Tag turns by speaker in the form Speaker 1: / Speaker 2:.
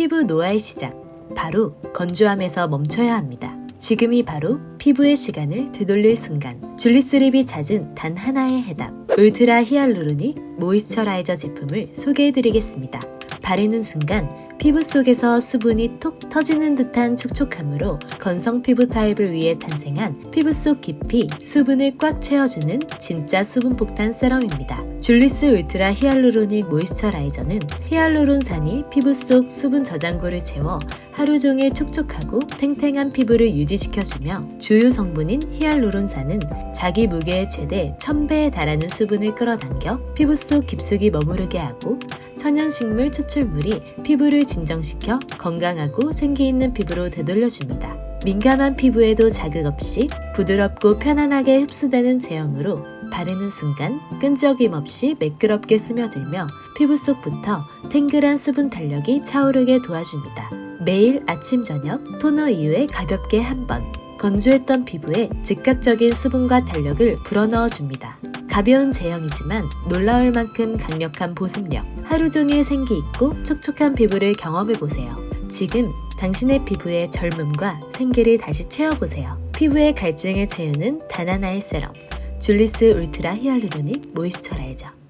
Speaker 1: 피부 노화의 시작. 바로 건조함에서 멈춰야 합니다. 지금이 바로 피부의 시간을 되돌릴 순간. 줄리스립이 찾은 단 하나의 해답. 울트라 히알루로닉 모이스처라이저 제품을 소개해드리겠습니다. 바르는 순간 피부 속에서 수분이 톡 터지는 듯한 촉촉함으로 건성 피부 타입을 위해 탄생한 피부 속 깊이 수분을 꽉 채워주는 진짜 수분 폭탄 세럼입니다. 줄리스 울트라 히알루로닉 모이스처라이저는 히알루론산이 피부 속 수분 저장고를 채워 하루 종일 촉촉하고 탱탱한 피부를 유지시켜주며 주요 성분인 히알루론산은 자기 무게의 최대 1000배에 달하는 수분을 끌어당겨 피부 속 깊숙이 머무르게 하고 천연식물 추출물이 피부를 진정시켜 건강하고 생기 있는 피부로 되돌려줍니다. 민감한 피부에도 자극 없이 부드럽고 편안하게 흡수되는 제형으로 바르는 순간 끈적임 없이 매끄럽게 스며들며 피부 속부터 탱글한 수분 탄력이 차오르게 도와줍니다. 매일 아침 저녁 토너 이후에 가볍게 한 번 건조했던 피부에 즉각적인 수분과 탄력을 불어넣어 줍니다. 가벼운 제형이지만 놀라울 만큼 강력한 보습력. 하루 종일 생기 있고 촉촉한 피부를 경험해 보세요. 지금 당신의 피부에 젊음과 생기를 다시 채워보세요. 피부의 갈증을 채우는 단 하나의 세럼. 줄리스 울트라 히알루로닉 모이스처라이저.